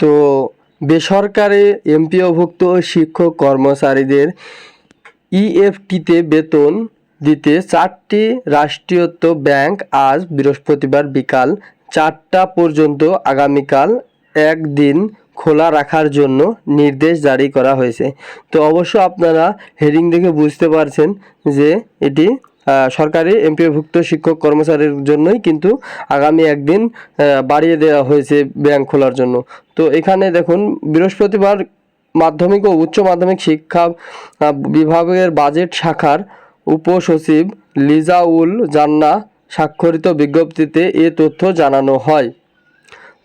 তো বেসরকারি এমপিওভুক্ত শিক্ষক কর্মচারীদের ইএফটিতে বেতন দিতে চারটি রাষ্ট্রীয়ত্ব ব্যাংক আজ বৃহস্পতিবার বিকাল চারটা পর্যন্ত আগামীকাল একদিন খোলা রাখার জন্য নির্দেশ জারি করা হয়েছে। তো অবশ্য আপনারা হেডিং দেখে বুঝতে পারছেন যে এটি সরকারি এমপিওভুক্ত শিক্ষক কর্মচারীর জন্যই কিন্তু আগামী একদিন বাড়িয়ে দেওয়া হয়েছে ব্যাংক খোলার জন্য। তো এখানে দেখুন, বৃহস্পতিবার মাধ্যমিক ও উচ্চ মাধ্যমিক শিক্ষা বিভাগের বাজেট শাখার উপসচিব লিজাউল জান্না স্বাক্ষরিত বিজ্ঞপ্তিতে এ তথ্য জানানো হয়।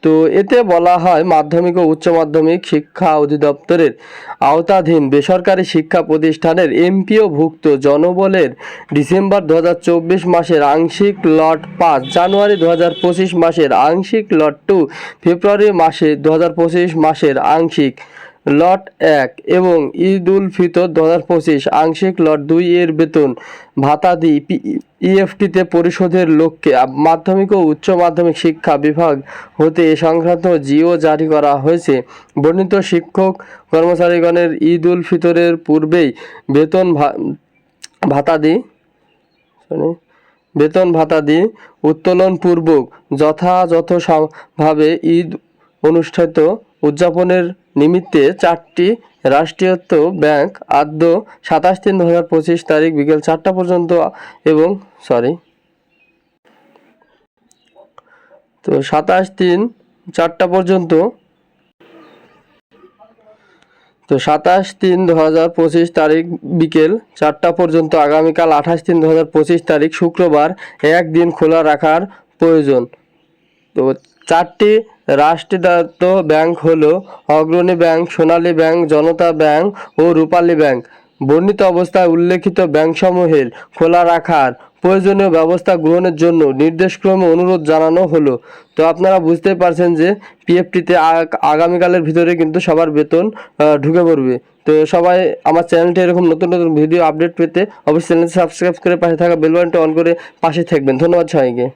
তো এতে বলা হয় মাধ্যমিক ও উচ্চ মাধ্যমিক শিক্ষা অধিদপ্তরের আওতাধীন বেসরকারি শিক্ষা প্রতিষ্ঠানের এমপিওভুক্ত জনবলের ডিসেম্বর দুহাজার চব্বিশ মাসের আংশিক লট পাঁচ, জানুয়ারি দু হাজার পঁচিশ মাসের আংশিক লট টু, ফেব্রুয়ারি মাসে দু হাজার পঁচিশ মাসের আংশিক লট এক এবং ঈদ উল ফিতর দু হাজার পঁচিশ আংশিক লট দুই এর বেতন ভাতাদি ইএফটিতে পরিশোধের লক্ষ্যে মাধ্যমিক ও উচ্চ মাধ্যমিক শিক্ষা বিভাগ হতে এ সংক্রান্ত জিও জারি করা হয়েছে। বর্ণিত শিক্ষক কর্মচারীগণের ঈদ উল ফিতরের পূর্বেই বেতন ভাতাদি sorry, বেতন ভাতাদি উত্তোলন পূর্বক যথাযথভাবে ঈদ অনুষ্ঠিত উদযাপনের নিমিত্তে চারটি রাষ্ট্রায়ত্ত ব্যাংক আদ্য সাতাশ তিন দু হাজার পঁচিশ তারিখ বিকেল চারটা পর্যন্ত এবং সরি তো সাতাশ তিন চারটা পর্যন্ত, তো সাতাশ তিন দু হাজার পঁচিশ তারিখ বিকেল চারটা পর্যন্ত, আগামীকাল আঠাশ তিন দু হাজার পঁচিশ তারিখ শুক্রবার একদিন খোলা রাখার প্রয়োজন। তো চারটি রাষ্ট্রায়ত্ত ব্যাংক হলো Agrani bank, Sonali bank, Janata bank ও রূপালী ব্যাংক। বর্ণিত অবস্থায় উল্লেখিত ব্যাংকসমূহের খোলা রাখার প্রয়োজনীয় ব্যবস্থা গ্রহণের জন্য নির্দেশক্রমে অনুরোধ জানানো হলো। তো আপনারা বুঝতে পারছেন যে পিএফটিতে আগামীকালের ভিতরে কিন্তু সবার বেতন ঢুকে পড়বে। তো সবাই আমার চ্যানেলটি এরকম নতুন নতুন ভিডিও আপডেট পেতে অবশ্যই চ্যানেলটি সাবস্ক্রাইব করে পাশে থাকা বেল বাটনটা অন করে পাশে থাকবেন। ধন্যবাদ সবাইকে।